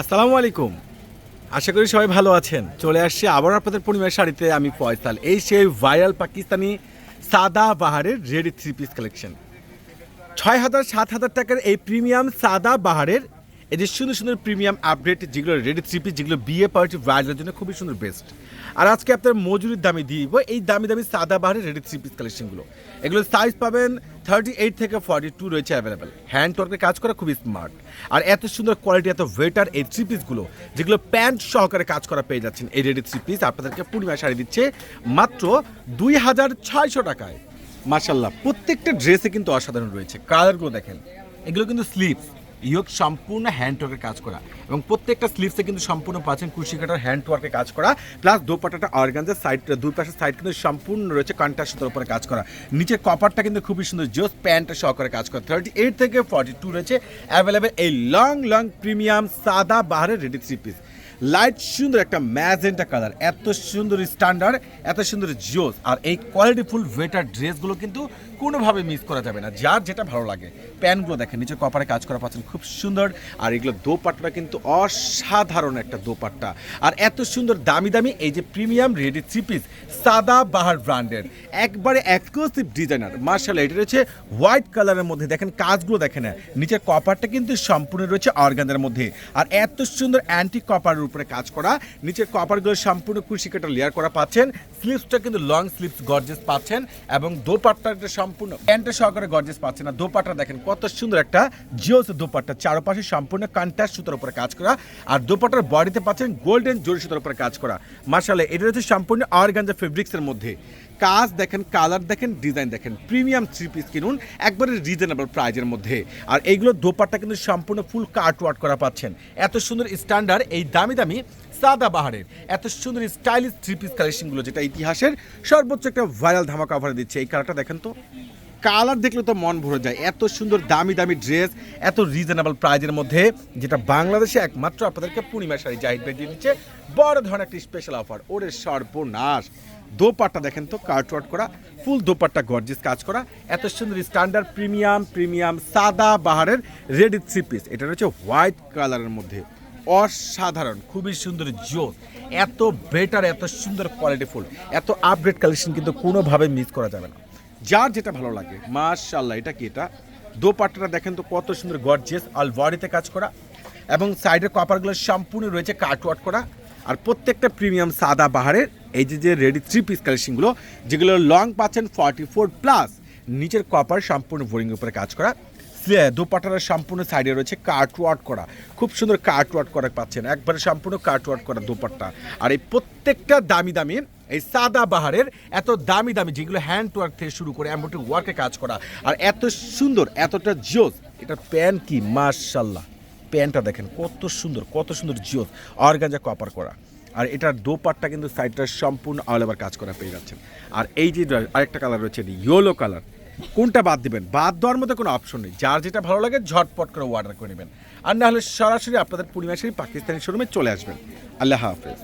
আসসালামু আলাইকুম। আশা করি সবাই ভালো আছেন। চলে আসছে আবার আপনাদের পূর্ণিমার শাড়িতে আমি পয়সাল এই সেই ভাইরাল পাকিস্তানি সাদা বাহারের রেডি থ্রি পিস কালেকশন। ছয় হাজার, সাত হাজার টাকার এই প্রিমিয়াম সাদা বাহারের এই যে সুন্দর সুন্দর প্রিমিয়াম আপডেট যেগুলো রেডি থ্রি পিস যেগুলো বিয়ে পার্টি ব্রাইডের জন্য খুবই সুন্দর বেস্ট আর আজকে আপনার মজুরির দামে দিব, এই দামি দামি সাদা বাহারের রেডি থ্রি পিস কালেকশনগুলো এগুলো সাইজ পাবেন থার্টি এইট থেকে ফর্টি টু রয়েছে অ্যাভেলেবেল হ্যান্ড ওয়ার্কের কাজ করা খুবই স্মার্ট আর এত সুন্দর কোয়ালিটি এত ওয়েটার এই থ্রি পিসগুলো যেগুলো প্যান্ট সহকারে কাজ করা পেয়ে যাচ্ছেন এই রেডি থ্রি পিস আপনাদেরকে পূর্ণিমা শাড়ি দিচ্ছে মাত্র দুই হাজার ছয়শো টাকায়। মার্শাল্লাহ প্রত্যেকটা ড্রেসে কিন্তু অসাধারণ রয়েছে। কালারগুলো দেখেন, এগুলো কিন্তু স্লিভস ইয়োগ সম্পূর্ণ হ্যান্ড ওয়ার্কের কাজ করা। এবং প্রত্যেকটা স্লিভসে কিন্তু সম্পূর্ণ পাচ্ছেন কুশি কাটার হ্যান্ড ওয়ার্কের কাজ করা। প্লাস দুপাটাটা অর্গানজার সাইড দুই পাশের সাইড কিন্তু সম্পূর্ণ রয়েছে কন্ট্রাস্ট সুতোর উপরে কাজ করা। নিচের কপারটা কিন্তু খুবই সুন্দর জোস প্যান্টের সহকারে কাজ করা। থার্টি এইট থেকে ফর্টি টু রয়েছে। অ্যাভেলেবেল এই লং লং প্রিমিয়াম সাদা, বাহারের রেডি থ্রি পিস লাইট সুন্দর একটা ম্যাজেন্টা কালার, এত সুন্দর স্ট্যান্ডার্ড এত সুন্দর জোস আর এই কোয়ালিটিফুল ওয়েটার ড্রেসগুলো কিন্তু কোনোভাবে মিস করা যাবে না, যার যেটা ভালো লাগে। প্যান্টগুলো দেখেন, নিচে কপারে কাজ করা পাচ্ছেন, খুব সুন্দর, আর এগুলো দোপাট্টাটা কিন্তু অসাধারণ একটা দোপাট্টা। আর এত সুন্দর দামি দামি, এই যে প্রিমিয়াম রেডি থ্রি পিস সাদা বাহার ব্র্যান্ডের একবারে এক্সক্লুসিভ ডিজাইনার মার্শাল, এটা রয়েছে হোয়াইট কালারের মধ্যে, দেখেন কাজগুলো দেখেন, নিচের কপারটা কিন্তু সম্পূর্ণ রয়েছে অর্গানদের মধ্যে। আর এত সুন্দর অ্যান্টি কপারের উপরে কাজ করা। নিচের কপারগুলো সম্পূর্ণ কুশি কাটা লেয়ার করা পাচ্ছেন। স্লিপসটা কিন্তু লং স্লিপস গর্জেস পাচ্ছেন এবং দোপাট্টা সম্পূর্ণ প্যান্টের সহকারে গর্জেস পাচ্ছেন। আর দোপাট্টা দেখেন কত সুন্দর একটা জিওস দোপাট্টা, চারপাশে সম্পূর্ণ কান্টাস সুতার উপরে কাজ করা। আর দোপাটার বডিতে পাচ্ছেন গোল্ডেন জোর সুতার উপরে কাজ করা। মার্শালে এটা হচ্ছে সম্পূর্ণ অর্গানজা ফেব্রিক্সের মধ্যে। কাজ দেখেন, কালার দেখেন, ডিজাইন দেখেন, প্রিমিয়াম থ্রি পিস কিনুন, একবারে রিজনেবল প্রাইজের মধ্যে। আর এইগুলো দোপাট্টা কিন্তু সম্পূর্ণ ফুল কাট ওয়ার্ক করা পাচ্ছেন। এত সুন্দর স্ট্যান্ডার্ড এই দামি দামি সাদা বাহারের। এত সুন্দর স্টাইলিশ থ্রি পিস কালেকশনগুলো যেটা ইতিহাসের সর্বোচ্চ একটা ভাইরাল ধামাকা অফারে দিচ্ছে। এই কালারটা দেখেন তো। কালার দেখলে তো মন ভরে যায়। এত সুন্দর দামি দামি ড্রেস এত রিজনেবল প্রাইজের মধ্যে, যেটা বাংলাদেশে একমাত্র আপনাদেরকে পূর্ণিমা শাড়ি জাহিদ ভাই দিয়ে দিচ্ছে। বড় ধরনের একটি স্পেশাল অফার ওরে সর্বনাশ। দোপাট্টা দেখেন তো কার্টওয়ার্ট করা, ফুল দোপাট্টা গর্জিস কাজ করা। এত সুন্দর স্ট্যান্ডার্ড প্রিমিয়াম প্রিমিয়াম সাদা বাহারের রেড থ্রি পিস এটা রয়েছে হোয়াইট কালারের মধ্যে। অসাধারণ, খুবই সুন্দর জোস। এত বেটার এত সুন্দর কোয়ালিটিফুল এত আপগ্রেড কালেকশন কিন্তু কোনোভাবে মিস করা যাবে না। যার যেটা ভালো লাগে মাশাল্লাহ এটা কি এটা? দোপাট্টাটা দেখেন তো কত সুন্দর গর্জিয়াস আল কাজ করা। এবং সাইডের কপারগুলো সম্পূর্ণ রয়েছে কাটওয়াট করা। আর প্রত্যেকটা প্রিমিয়াম সাদা বাহারের এই যে যে রেডি থ্রি পিস কালেকশনগুলো যেগুলো লং পাচ্ছেন ফর্টি ফোর প্লাস নিচের কপার সম্পূর্ণ বোরিং উপরে কাজ করা দোপাটার সম্পূর্ণ সাইডে রয়েছে কার্ট কাটওয়াট করা। খুব সুন্দর কার্ট কাটওয়াট করা পাচ্ছেন, একবারে সম্পূর্ণ কার্ট কাটওয়াট করা দোপাট্টা। আর এই প্রত্যেকটা দামি দামি, এই সাদা বাহারের এত দামি দামি, যেগুলো হ্যান্ড ওয়ার্ক থেকে শুরু করে এমনটি ওয়ার্কে কাজ করা, আর এত সুন্দর, এতটা জোস এটা প্যান কি? মার্শাল্লাহ প্যান্টটা দেখেন, কত সুন্দর কত সুন্দর জিওস, অর্গানজা কপার করা। আর এটার দোপাট্টা কিন্তু সাইডটা সম্পূর্ণ অল ওভার কাজ করা পেয়ে যাচ্ছেন। আর এই যে আরেকটা কালার রয়েছে ইয়েলো কালার কোনটা বাদ দিবেন? বাদ দেওয়ার মধ্যে কোনো অপশন নেই। যার যেটা ভালো লাগে, ঝটপট করে অর্ডার করে নেবেন। আর না হলে সরাসরি আপনাদের পূর্ণিমাসেরই পাকিস্তানি শোরুমে চলে আসবেন। আল্লাহ হাফেজ।